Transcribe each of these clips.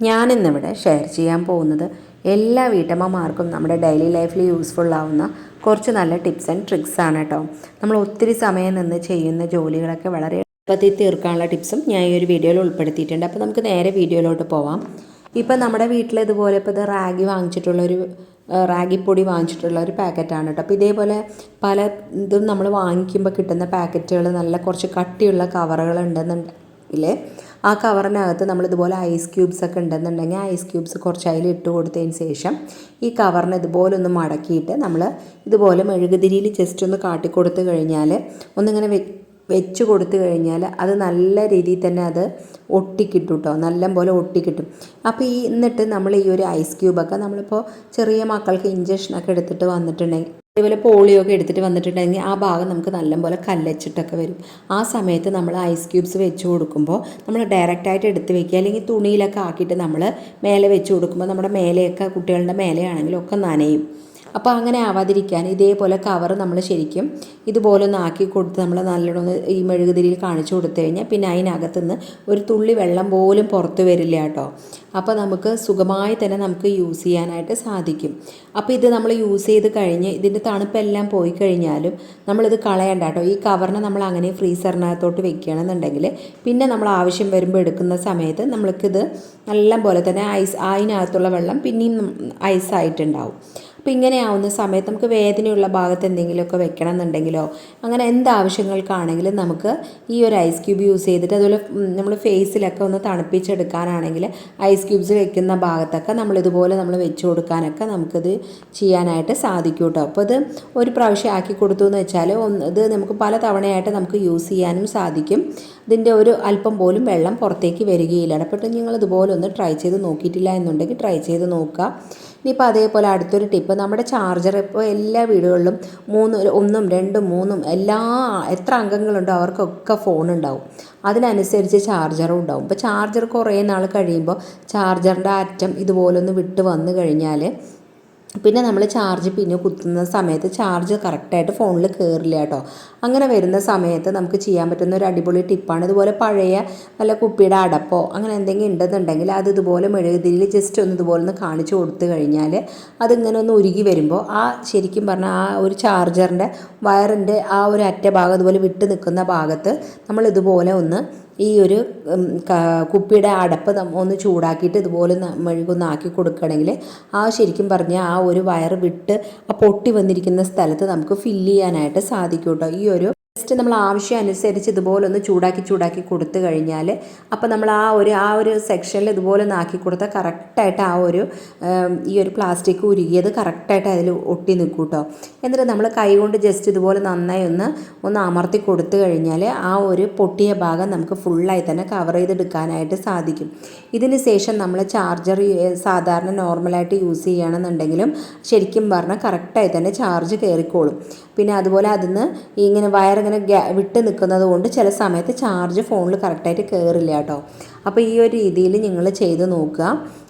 ഞാനിന്നിവിടെ ഷെയർ ചെയ്യാൻ പോകുന്നത് എല്ലാ വീട്ടമ്മമാർക്കും നമ്മുടെ ഡെയിലി ലൈഫിൽ യൂസ്ഫുൾ ആവുന്ന കുറച്ച് നല്ല ടിപ്സ് ആൻഡ് ട്രിക്സ് ആണ് കേട്ടോ നമ്മൾ ഒത്തിരി സമയം നിന്ന് ചെയ്യുന്ന ജോലികളൊക്കെ വളരെ എളുപ്പത്തിൽ തീർക്കാനുള്ള ടിപ്സും ഞാൻ ഈ ഒരു വീഡിയോയിൽ ഉൾപ്പെടുത്തിയിട്ടുണ്ട്. അപ്പോൾ നമുക്ക് നേരെ വീഡിയോയിലോട്ട് പോവാം. ഇപ്പം നമ്മുടെ വീട്ടിൽ ഇതുപോലെ ഇപ്പോൾ ഇത് റാഗി വാങ്ങിച്ചിട്ടുള്ളൊരു റാഗിപ്പൊടി വാങ്ങിച്ചിട്ടുള്ള ഒരു പാക്കറ്റാണ് കേട്ടോ അപ്പോൾ ഇതേപോലെ പല ഇതും നമ്മൾ വാങ്ങിക്കുമ്പോൾ കിട്ടുന്ന പാക്കറ്റുകൾ നല്ല കുറച്ച് കട്ടിയുള്ള കവറുകൾ ഉണ്ടെന്നുണ്ടെങ്കിൽ ആ കവറിനകത്ത് നമ്മളിതുപോലെ ഐസ് ക്യൂബ്സ് ഒക്കെ ഉണ്ടെന്നുണ്ടെങ്കിൽ ഐസ് ക്യൂബ്സ് കുറച്ച് അതിൽ ഇട്ട് കൊടുത്തതിന് ശേഷം ഈ കവറിന് ഇതുപോലെ ഒന്ന് മടക്കിയിട്ട് നമ്മൾ ഇതുപോലെ മെഴുകുതിരിയിൽ ജസ്റ്റ് ഒന്ന് കാട്ടിക്കൊടുത്ത് കഴിഞ്ഞാൽ ഒന്നിങ്ങനെ വെച്ച് കൊടുത്തു കഴിഞ്ഞാൽ അത് നല്ല രീതിയിൽ തന്നെ അത് ഒട്ടിക്കിട്ടും കേട്ടോ നല്ല പോലെ ഒട്ടിക്കിട്ടും. അപ്പോൾ ഈ എന്നിട്ട് നമ്മൾ ഈ ഒരു ഐസ് ക്യൂബൊക്കെ നമ്മളിപ്പോൾ ചെറിയ മക്കൾക്ക് ഇഞ്ചക്ഷനൊക്കെ എടുത്തിട്ട് വന്നിട്ടുണ്ടെങ്കിൽ അതേപോലെ പോളിയോ ഒക്കെ എടുത്തിട്ട് വന്നിട്ടുണ്ടെങ്കിൽ ആ ഭാഗം നമുക്ക് നല്ലപോലെ കല്ലച്ചിട്ടൊക്കെ വരും. ആ സമയത്ത് നമ്മൾ ഐസ് ക്യൂബ്സ് വെച്ച് കൊടുക്കുമ്പോൾ നമ്മൾ ഡയറക്റ്റായിട്ട് എടുത്ത് വെക്കുക. അല്ലെങ്കിൽ തുണിയിലൊക്കെ ആക്കിയിട്ട് നമ്മൾ മേലെ വെച്ച് കൊടുക്കുമ്പോൾ നമ്മുടെ മേലെയൊക്കെ കുട്ടികളുടെ മേലെയാണെങ്കിലും ഒക്കെ നനയും. അപ്പോൾ അങ്ങനെ ആവാതിരിക്കാൻ ഇതേപോലെ കവർ നമ്മൾ ശരിക്കും ഇതുപോലെ ഒന്ന് ആക്കി കൊടുത്ത് നമ്മൾ നല്ലോണം ഈ മെഴുകുതിരിയിൽ കാണിച്ചു കൊടുത്തു കഴിഞ്ഞാൽ പിന്നെ അതിനകത്തുനിന്ന് ഒരു തുള്ളി വെള്ളം പോലും പുറത്ത് വരില്ല കേട്ടോ. അപ്പോൾ നമുക്ക് സുഖമായി തന്നെ നമുക്ക് യൂസ് ചെയ്യാനായിട്ട് സാധിക്കും. അപ്പോൾ ഇത് നമ്മൾ യൂസ് ചെയ്ത് കഴിഞ്ഞ് ഇതിന്റെ തണുപ്പെല്ലാം പോയി കഴിഞ്ഞാലും നമ്മളിത് കളയണ്ട കേട്ടോ. ഈ കവറിനെ നമ്മൾ അങ്ങനെ ഫ്രീസറിനകത്തോട്ട് വെക്കുകയാണെന്നുണ്ടെങ്കിൽ പിന്നെ നമ്മൾ ആവശ്യം വരുമ്പോൾ എടുക്കുന്ന സമയത്ത് നമ്മൾക്കിത് നല്ല പോലെ തന്നെ ഐസ് അതിനകത്തുള്ള വെള്ളം പിന്നെയും ഐസായിട്ടുണ്ടാവും അപ്പോൾ ഇങ്ങനെ ആവുന്ന സമയത്ത് നമുക്ക് വേദനയുള്ള ഭാഗത്ത് എന്തെങ്കിലുമൊക്കെ വെക്കണം എന്നുണ്ടെങ്കിലോ അങ്ങനെ എന്ത് ആവശ്യങ്ങൾക്കാണെങ്കിലും നമുക്ക് ഈ ഒരു ഐസ് ക്യൂബ് യൂസ് ചെയ്തിട്ട് അതുപോലെ നമ്മൾ ഫേസിലൊക്കെ ഒന്ന് തണുപ്പിച്ചെടുക്കാനാണെങ്കിൽ ഐസ് ക്യൂബ്സ് വെക്കുന്ന ഭാഗത്തൊക്കെ നമ്മൾ ഇതുപോലെ നമ്മൾ വെച്ച് കൊടുക്കാനൊക്കെ നമുക്കിത് ചെയ്യാനായിട്ട് സാധിക്കും കേട്ടോ. അപ്പോൾ ഇത് ഒരു പ്രാവശ്യം ആക്കി കൊടുത്തു എന്ന് വെച്ചാൽ ഇത് നമുക്ക് പല തവണയായിട്ട് നമുക്ക് യൂസ് ചെയ്യാനും സാധിക്കും. ഇതിന്റെ ഒരു അല്പം പോലും വെള്ളം പുറത്തേക്ക് വരികയില്ല. അടപ്പെട്ട് നിങ്ങൾ ഇതുപോലെ ഒന്ന് ട്രൈ ചെയ്ത് നോക്കിയിട്ടില്ല എന്നുണ്ടെങ്കിൽ ട്രൈ ചെയ്ത് നോക്കുക. ഇനിയിപ്പോൾ അതേപോലെ അടുത്തൊരു ടിപ്പ് നമ്മുടെ ചാർജർ ഇപ്പോൾ എല്ലാ വീടുകളിലും മൂന്ന് ഒന്നും രണ്ടും മൂന്നും എല്ലാ എത്ര അംഗങ്ങളുണ്ടോ അവർക്കൊക്കെ ഫോൺ ഉണ്ടാവും. അതിനനുസരിച്ച് ചാർജറും ഉണ്ടാവും. ഇപ്പോൾ ചാർജർ കുറേ നാൾ കഴിയുമ്പോൾ ചാർജറിന്റെ അറ്റം ഇതുപോലൊന്ന് വിട്ട് വന്നു കഴിഞ്ഞാൽ പിന്നെ നമ്മൾ ചാർജ് പിന്നെ കുത്തുന്ന സമയത്ത് ചാർജ് കറക്റ്റായിട്ട് ഫോണിൽ കയറില്ല കേട്ടോ അങ്ങനെ വരുന്ന സമയത്ത് നമുക്ക് ചെയ്യാൻ പറ്റുന്ന ഒരു അടിപൊളി ടിപ്പാണ് ഇതുപോലെ പഴയ വല്ല കുപ്പിയുടെ അടപ്പോ അങ്ങനെ എന്തെങ്കിലും ഉണ്ടെന്നുണ്ടെങ്കിൽ അത് ഇതുപോലെ മെഴുകുതിരിയിൽ ജസ്റ്റ് ഒന്ന് ഇതുപോലെ ഒന്ന് കാണിച്ചു കൊടുത്തു കഴിഞ്ഞാൽ അതിങ്ങനെ ഒന്ന് ഉരുകി വരുമ്പോൾ ആ ശരിക്കും പറഞ്ഞാൽ ആ ഒരു ചാർജറിന്റെ വയറിന്റെ ആ ഒരു അറ്റ ഭാഗം അതുപോലെ വിട്ട് നിൽക്കുന്ന ഭാഗത്ത് നമ്മൾ ഇതുപോലെ ഒന്ന് ഈ ഒരു കുപ്പിയുടെ അടപ്പ് ഒന്ന് ചൂടാക്കിയിട്ട് ഇതുപോലെ മെഴുകൊന്ന് ആക്കി കൊടുക്കുകയാണെങ്കിൽ ആ ശരിക്കും പറഞ്ഞാൽ ആ ഒരു വയർ വിട്ട് ആ പൊട്ടി വന്നിരിക്കുന്ന സ്ഥലത്ത് നമുക്ക് ഫില്ല് ചെയ്യാനായിട്ട് സാധിക്കും കേട്ടോ ഈ ഒരു ജസ്റ്റ് നമ്മൾ ആവശ്യം അനുസരിച്ച് ഇതുപോലെ ഒന്ന് ചൂടാക്കി ചൂടാക്കി കൊടുത്തു കഴിഞ്ഞാൽ അപ്പോൾ നമ്മൾ ആ ഒരു ആ ഒരു സെക്ഷനിൽ ഇതുപോലെ ഒന്ന് ആക്കി കൊടുത്താൽ കറക്റ്റായിട്ട് ആ ഒരു ഈ ഒരു പ്ലാസ്റ്റിക് ഉരുകിയത് കറക്റ്റായിട്ട് അതിൽ ഒട്ടി നിൽക്കും കേട്ടോ. എന്നിട്ട് നമ്മൾ കൈ കൊണ്ട് ജസ്റ്റ് ഇതുപോലെ നന്നായി ഒന്ന് ഒന്ന് അമർത്തി കൊടുത്തു കഴിഞ്ഞാൽ ആ ഒരു പൊട്ടിയ ഭാഗം നമുക്ക് ഫുള്ളായി തന്നെ കവർ ചെയ്തെടുക്കാനായിട്ട് സാധിക്കും. ഇതിന് ശേഷം നമ്മൾ ചാർജർ സാധാരണ നോർമലായിട്ട് യൂസ് ചെയ്യുകയാണെന്നുണ്ടെങ്കിലും ശരിക്കും പറഞ്ഞാൽ കറക്റ്റായി തന്നെ ചാർജ് കയറിക്കോളും. പിന്നെ അതുപോലെ അതിന് ഇങ്ങനെ വയറിങ്ങനെ വിട്ട് നിൽക്കുന്നത് കൊണ്ട് ചില സമയത്ത് ചാർജ് ഫോണിൽ കറക്റ്റായിട്ട് കയറില്ല കേട്ടോ അപ്പോൾ ഈ ഒരു രീതിയിൽ നിങ്ങൾ ചെയ്ത് നോക്കുക.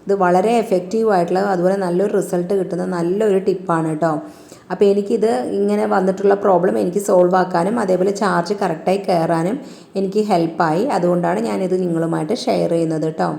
ഇത് വളരെ എഫക്റ്റീവ് ആയിട്ടുള്ള അതുപോലെ നല്ലൊരു റിസൾട്ട് കിട്ടുന്ന നല്ലൊരു ടിപ്പാണ് കേട്ടോ അപ്പോൾ എനിക്കിത് ഇങ്ങനെ വന്നിട്ടുള്ള പ്രോബ്ലം എനിക്ക് സോൾവ് ആക്കാനും അതേപോലെ ചാർജ് കറക്റ്റായി കയറാനും എനിക്ക് ഹെൽപ്പായി അതുകൊണ്ടാണ് ഞാനിത് നിങ്ങളുമായിട്ട് ഷെയർ ചെയ്യുന്നത് കേട്ടോ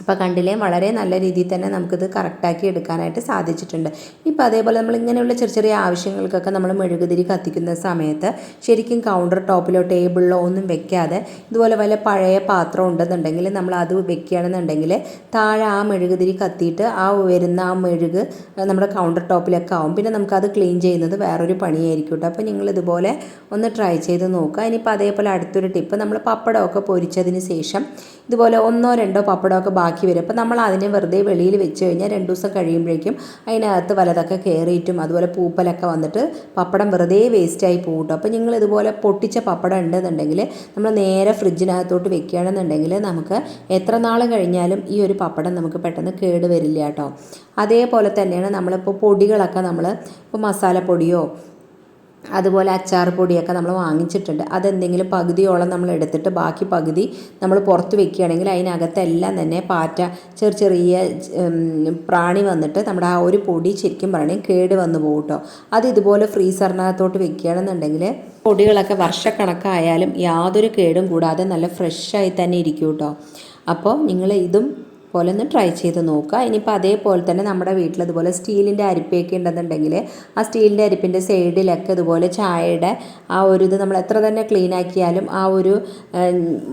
അപ്പോൾ കണ്ടില്ലേ? വളരെ നല്ല രീതിയിൽ തന്നെ നമുക്കിത് കറക്റ്റാക്കി എടുക്കാനായിട്ട് സാധിച്ചിട്ടുണ്ട്. ഇപ്പോൾ അതേപോലെ നമ്മൾ ഇങ്ങനെയുള്ള ചെറിയ ചെറിയ ആവശ്യങ്ങൾക്കൊക്കെ നമ്മൾ മെഴുകുതിരി കത്തിക്കുന്ന സമയത്ത് ശരിക്കും കൗണ്ടർ ടോപ്പിലോ ടേബിളിലോ ഒന്നും വെക്കാതെ ഇതുപോലെ വല്ല പഴയ പാത്രം ഉണ്ടെന്നുണ്ടെങ്കിൽ നമ്മൾ അത് വെക്കുകയാണെന്നുണ്ടെങ്കിൽ താഴെ ആ മെഴുകുതിരി കത്തിയിട്ട് ആ വരുന്ന ആ മെഴുക് നമ്മുടെ കൗണ്ടർ ടോപ്പിലൊക്കെ ആവും. പിന്നെ നമുക്കത് ക്ലീൻ ചെയ്യുന്നത് വേറൊരു പണിയായിരിക്കും കേട്ടോ. അപ്പോൾ നിങ്ങൾ ഇതുപോലെ ഒന്ന് ട്രൈ ചെയ്ത് നോക്കുക. ഇനിയിപ്പോൾ അതേപോലെ അടുത്തൊരു ടിപ്പ് നമ്മൾ പപ്പടമൊക്കെ പൊരിച്ചതിന് ശേഷം ഇതുപോലെ ഒന്നോ രണ്ടോ പപ്പടമൊക്കെ വരും. അപ്പോൾ നമ്മൾ അതിനെ വെറുതെ വെളിയിൽ വെച്ച് കഴിഞ്ഞാൽ രണ്ട് ദിവസം കഴിയുമ്പോഴേക്കും അതിനകത്ത് വലതൊക്കെ കയറിയിട്ടും അതുപോലെ പൂപ്പലൊക്കെ വന്നിട്ട് പപ്പടം വെറുതെ വേസ്റ്റായി പോകും അപ്പോൾ നിങ്ങൾ ഇതുപോലെ പൊട്ടിച്ച പപ്പടം ഉണ്ടെന്നുണ്ടെങ്കിൽ നമ്മൾ നേരെ ഫ്രിഡ്ജിനകത്തോട്ട് വെക്കുകയാണെന്നുണ്ടെങ്കിൽ നമുക്ക് എത്ര നാൾ കഴിഞ്ഞാലും ഈ ഒരു പപ്പടം നമുക്ക് പെട്ടെന്ന് കേട് വരില്ല കേട്ടോ അതേപോലെ തന്നെയാണ് നമ്മളിപ്പോൾ പൊടികളൊക്കെ നമ്മൾ ഇപ്പോൾ മസാലപ്പൊടിയോ അതുപോലെ അച്ചാർ പൊടിയൊക്കെ നമ്മൾ വാങ്ങിച്ചിട്ടുണ്ട്. അതെന്തെങ്കിലും പകുതിയോളം നമ്മൾ എടുത്തിട്ട് ബാക്കി പകുതി നമ്മൾ പുറത്ത് വെക്കുകയാണെങ്കിൽ അതിനകത്തെല്ലാം തന്നെ പാറ്റ ചെറിയ ചെറിയ പ്രാണി വന്നിട്ട് നമ്മുടെ ആ ഒരു പൊടി ശരിക്കും പറയണമെങ്കിൽ കേട് വന്നു പോകും കേട്ടോ അത് ഇതുപോലെ ഫ്രീസറിനകത്തോട്ട് വെക്കുകയാണെന്നുണ്ടെങ്കിൽ പൊടികളൊക്കെ വർഷക്കണക്കായാലും യാതൊരു കേടും കൂടാതെ നല്ല ഫ്രഷായി തന്നെ ഇരിക്കും കേട്ടോ അപ്പോൾ നിങ്ങൾ ഇതും പോലെ ഒന്ന് ട്രൈ ചെയ്ത് നോക്കുക. ഇനിയിപ്പോൾ അതേപോലെ തന്നെ നമ്മുടെ വീട്ടിൽ അതുപോലെ സ്റ്റീലിന്റെ അരിപ്പയൊക്കെ ഉണ്ടെന്നുണ്ടെങ്കിൽ ആ സ്റ്റീലിന്റെ അരിപ്പിന്റെ സൈഡിലൊക്കെ ഇതുപോലെ ചായയുടെ ആ ഒരു ഇത് നമ്മൾ എത്ര തന്നെ ക്ലീൻ ആക്കിയാലും ആ ഒരു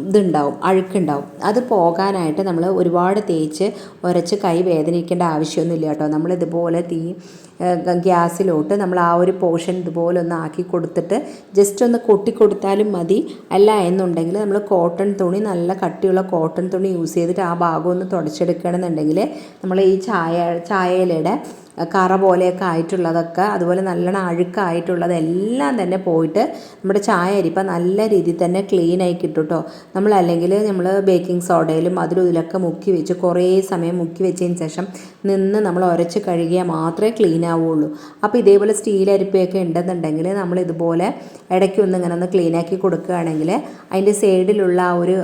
ഇതുണ്ടാവും അഴുക്കുണ്ടാവും. അത് പോകാനായിട്ട് നമ്മൾ ഒരുപാട് തേച്ച് ഉരച്ച് കൈ വേദനിക്കേണ്ട ആവശ്യമൊന്നുമില്ല കേട്ടോ. നമ്മൾ ഇതുപോലെ തീ ഗ്യാസിലോട്ട് നമ്മൾ ആ ഒരു പോർഷൻ ഇതുപോലെ ഒന്ന് ആക്കി കൊടുത്തിട്ട് ജസ്റ്റ് ഒന്ന് കൊട്ടിക്കൊടുത്താലും മതി. അല്ല എന്നുണ്ടെങ്കിൽ നമ്മൾ കോട്ടൺ തുണി നല്ല കട്ടിയുള്ള കോട്ടൺ തുണി യൂസ് ചെയ്തിട്ട് ആ ഭാഗം ഒന്ന് തുടച്ചെടുക്കണമെന്നുണ്ടെങ്കിൽ നമ്മൾ ഈ ചായ ചായയിലയുടെ കറ പോലെയൊക്കെ ആയിട്ടുള്ളതൊക്കെ അതുപോലെ നല്ലോണം അഴുക്കായിട്ടുള്ളതെല്ലാം തന്നെ പോയിട്ട് നമ്മുടെ ചായ അരിപ്പം നല്ല രീതിയിൽ തന്നെ ക്ലീൻ ആയി കിട്ടും കേട്ടോ നമ്മൾ അല്ലെങ്കിൽ നമ്മൾ ബേക്കിംഗ് സോഡയിലും അതിലും ഇതിലൊക്കെ മുക്കി വെച്ച് കുറേ സമയം മുക്കി വെച്ചതിന് ശേഷം നിന്ന് നമ്മൾ ഉരച്ച് കഴുകിയാൽ മാത്രമേ ക്ലീൻ ആവുള്ളൂ. അപ്പോൾ ഇതേപോലെ സ്റ്റീൽ അരിപ്പയൊക്കെ ഉണ്ടെന്നുണ്ടെങ്കിൽ നമ്മൾ ഇതുപോലെ ഇങ്ങനെ ഒന്ന് ക്ലീൻ ആക്കി കൊടുക്കുകയാണെങ്കിൽ അതിന്റെ സൈഡിലുള്ള ആ ഒരു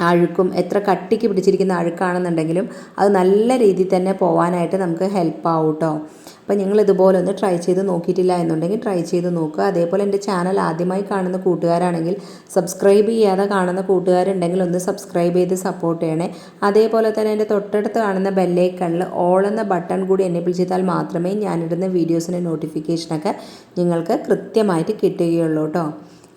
അഴുക്കും എത്ര കട്ടിക്ക് പിടിച്ചിരിക്കുന്ന അഴുക്കാണെന്നുണ്ടെങ്കിലും അത് നല്ല രീതിയിൽ തന്നെ പോവാനായിട്ട് നമുക്ക് ഹെൽപ്പ് ആവും കേട്ടോ അപ്പോൾ നിങ്ങൾ ഇതുപോലെ ഒന്ന് ട്രൈ ചെയ്ത് നോക്കിയിട്ടില്ല എന്നുണ്ടെങ്കിൽ ട്രൈ ചെയ്ത് നോക്കുക. അതേപോലെ എന്റെ ചാനൽ ആദ്യമായി കാണുന്ന കൂട്ടുകാരാണെങ്കിൽ സബ്സ്ക്രൈബ് ചെയ്യാതെ കാണുന്ന കൂട്ടുകാരുണ്ടെങ്കിൽ ഒന്ന് സബ്സ്ക്രൈബ് ചെയ്ത് സപ്പോർട്ട് ചെയ്യണേ. അതേപോലെ തന്നെ എന്റെ തൊട്ടടുത്ത് കാണുന്ന ബെല്ലേക്കണിൽ ഓൾ എന്ന ബട്ടൺ കൂടി എനേബിൾ ചെയ്താൽ മാത്രമേ ഞാനിടുന്ന വീഡിയോസിന്റെ നോട്ടിഫിക്കേഷനൊക്കെ നിങ്ങൾക്ക് കൃത്യമായിട്ട് കിട്ടുകയുള്ളൂ കേട്ടോ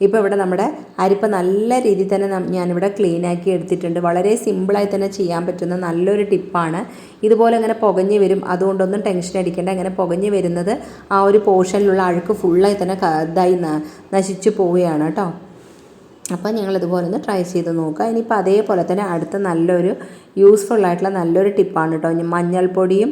ഇപ്പോൾ ഇവിടെ നമ്മുടെ അരിപ്പ നല്ല രീതിയിൽ തന്നെ ഞാനിവിടെ ക്ലീൻ ആക്കി എടുത്തിട്ടുണ്ട്. വളരെ സിമ്പിളായി തന്നെ ചെയ്യാൻ പറ്റുന്ന നല്ലൊരു ടിപ്പാണ് ഇതുപോലെ അങ്ങനെ പുകഞ്ഞു വരും. അതുകൊണ്ടൊന്നും ടെൻഷൻ അടിക്കേണ്ട. അങ്ങനെ പുകഞ്ഞു വരുന്നത് ആ ഒരു പോർഷനിലുള്ള അഴുക്ക് ഫുള്ളായി തന്നെ ഇതായി നശിച്ചു പോവുകയാണ് കേട്ടോ അപ്പോൾ ഞങ്ങൾ ഇതുപോലെ ഒന്ന് ട്രൈ ചെയ്ത് നോക്കുക. ഇനിയിപ്പോൾ അതേപോലെ തന്നെ അടുത്ത നല്ലൊരു യൂസ്ഫുൾ ആയിട്ടുള്ള നല്ലൊരു ടിപ്പാണ് കേട്ടോ മഞ്ഞൾപ്പൊടിയും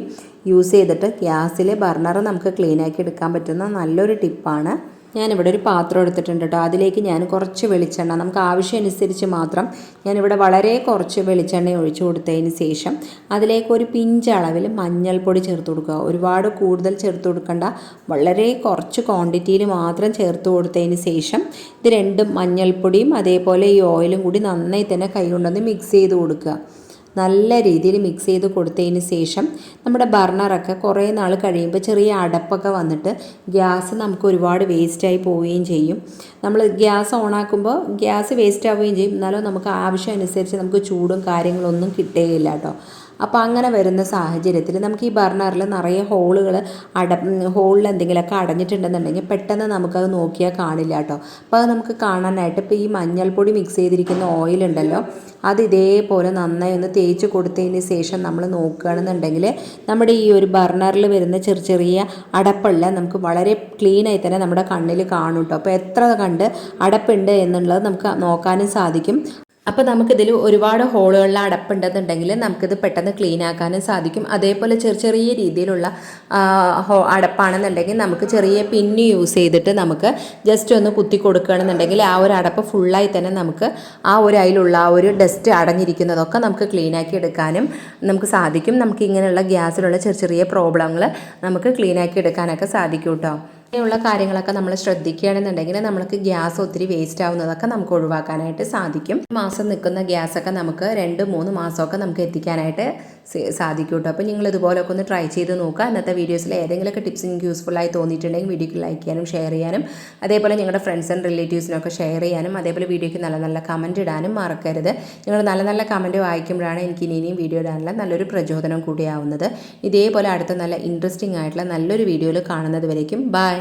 യൂസ് ചെയ്തിട്ട് ഗ്യാസിലെ ബർണർ നമുക്ക് ക്ലീൻ ആക്കി എടുക്കാൻ പറ്റുന്ന നല്ലൊരു ടിപ്പാണ് ഞാനിവിടെ ഒരു പാത്രം എടുത്തിട്ടുണ്ട് കേട്ടോ അതിലേക്ക് ഞാൻ കുറച്ച് വെളിച്ചെണ്ണ നമുക്ക് ആവശ്യമനുസരിച്ച് മാത്രം ഞാനിവിടെ വളരെ കുറച്ച് വെളിച്ചെണ്ണ ഒഴിച്ചു കൊടുത്തതിന് ശേഷം അതിലേക്ക് ഒരു പിഞ്ച് അളവിൽ മഞ്ഞൾപ്പൊടി ചേർത്ത് കൊടുക്കുക. ഒരുപാട് കൂടുതൽ ചേർത്ത് കൊടുക്കണ്ട. വളരെ കുറച്ച് ക്വാണ്ടിറ്റിയിൽ മാത്രം ചേർത്ത് കൊടുത്തതിന് ശേഷം ഇത് രണ്ടും മഞ്ഞൾപ്പൊടിയും അതേപോലെ ഈ ഓയിലും കൂടി നന്നായി തന്നെ കൈ കൊണ്ടുവന്ന് മിക്സ് ചെയ്ത് കൊടുക്കുക. നല്ല രീതിയിൽ മിക്സ് ചെയ്ത് കൊടുത്തതിന് ശേഷം നമ്മുടെ ബർണറൊക്കെ കുറേ നാൾ കഴിയുമ്പോൾ ചെറിയ അടപ്പൊക്കെ വന്നിട്ട് ഗ്യാസ് നമുക്ക് ഒരുപാട് വേസ്റ്റായി പോവുകയും ചെയ്യും. നമ്മൾ ഗ്യാസ് ഓണാക്കുമ്പോൾ ഗ്യാസ് വേസ്റ്റ് ആവുകയും ചെയ്യും. എന്നാലും നമുക്ക് ആവശ്യം അനുസരിച്ച് നമുക്ക് ചൂടും കാര്യങ്ങളൊന്നും കിട്ടുകയില്ല കേട്ടോ. അപ്പോൾ അങ്ങനെ വരുന്ന സാഹചര്യത്തിൽ നമുക്ക് ഈ ബർണറിൽ നിറയെ ഹോളുകൾ അട ഹോളിൽ എന്തെങ്കിലുമൊക്കെ അടഞ്ഞിട്ടുണ്ടെന്നുണ്ടെങ്കിൽ പെട്ടെന്ന് നമുക്കത് നോക്കിയാൽ കാണില്ല കേട്ടോ. അപ്പോൾ അത് നമുക്ക് കാണാനായിട്ട് ഇപ്പോൾ ഈ മഞ്ഞൾപ്പൊടി മിക്സ് ചെയ്തിരിക്കുന്ന ഓയിൽ ഉണ്ടല്ലോ അത് ഇതേപോലെ നന്നായി ഒന്ന് തേച്ച് കൊടുത്തതിന് ശേഷം നമ്മൾ നോക്കുകയാണെന്നുണ്ടെങ്കിൽ നമ്മുടെ ഈ ഒരു ബർണറിൽ വരുന്ന ചെറിയ ചെറിയ അടപ്പെല്ലാം നമുക്ക് വളരെ ക്ലീനായി തന്നെ നമ്മുടെ കണ്ണിൽ കാണും കേട്ടോ. അപ്പോൾ എത്ര കണ്ട് അടപ്പുണ്ട് എന്നുള്ളത് നമുക്ക് നോക്കാനും സാധിക്കും. അപ്പോൾ നമുക്കിതിൽ ഒരുപാട് ഹോളുകളിൽ അടപ്പുണ്ടെന്നുണ്ടെങ്കിൽ നമുക്കിത് പെട്ടെന്ന് ക്ലീൻ ആക്കാനും സാധിക്കും. അതേപോലെ ചെറിയ ചെറിയ രീതിയിലുള്ള ഹോ അടപ്പാണെന്നുണ്ടെങ്കിൽ നമുക്ക് ചെറിയ പിന്ന് യൂസ് ചെയ്തിട്ട് നമുക്ക് ജസ്റ്റ് ഒന്ന് കുത്തി കൊടുക്കുകയാണെന്നുണ്ടെങ്കിൽ ആ ഒരു അടപ്പ് ഫുള്ളായി തന്നെ നമുക്ക് ആ ഒരു അതിലുള്ള ആ ഒരു ഡസ്റ്റ് അടഞ്ഞിരിക്കുന്നതൊക്കെ നമുക്ക് ക്ലീൻ ആക്കി എടുക്കാനും നമുക്ക് സാധിക്കും. നമുക്ക് ഇങ്ങനെയുള്ള ഗ്യാസിലുള്ള ചെറിയ ചെറിയ പ്രോബ്ലങ്ങൾ നമുക്ക് ക്ലീൻ ആക്കി എടുക്കാനൊക്കെ സാധിക്കും കേട്ടോ ഇങ്ങനെയുള്ള കാര്യങ്ങളൊക്കെ നമ്മൾ ശ്രദ്ധിക്കുകയാണെന്നുണ്ടെങ്കിൽ നമ്മൾക്ക് ഗ്യാസ് ഒത്തിരി വേസ്റ്റ് ആവുന്നതൊക്കെ നമുക്ക് ഒഴിവാക്കാനായിട്ട് സാധിക്കും. മാസം നിൽക്കുന്ന ഗ്യാസൊക്കെ നമുക്ക് രണ്ട് മൂന്ന് മാസമൊക്കെ നമുക്ക് എത്തിക്കാനായിട്ട് സാധിക്കും കേട്ടോ അപ്പോൾ നിങ്ങൾ ഇതുപോലൊക്കെ ഒന്ന് ട്രൈ ചെയ്ത് നോക്കുക. ഇന്നത്തെ വീഡിയോസിൽ ഏതെങ്കിലുമൊക്കെ ടിപ്സ് നിങ്ങൾക്ക് യൂസ്ഫുൾ ആയി തോന്നിയിട്ടുണ്ടെങ്കിൽ വീഡിയോക്ക് ലൈക്ക് ചെയ്യാനും ഷെയർ ചെയ്യാനും അതേപോലെ നിങ്ങളുടെ ഫ്രണ്ട്സ് ആൻഡ് റിലേറ്റീവ്സിനൊക്കെ ഷെയർ ചെയ്യാനും അതേപോലെ വീഡിയോയ്ക്ക് നല്ല നല്ല കമന്റ് ഇടാനും മറക്കരുത്. നിങ്ങൾ നല്ല നല്ല കമന്റ് വായിക്കുമ്പോഴാണ് എനിക്ക് ഇനി ഇനിയും വീഡിയോ ഇടാനുള്ള നല്ലൊരു പ്രചോദനം കൂടിയാവുന്നത്. ഇതേപോലെ അടുത്ത നല്ല ഇൻട്രസ്റ്റിംഗ് ആയിട്ടുള്ള നല്ലൊരു വീഡിയോയിൽ കാണുന്നത് വരേക്കും. ബൈ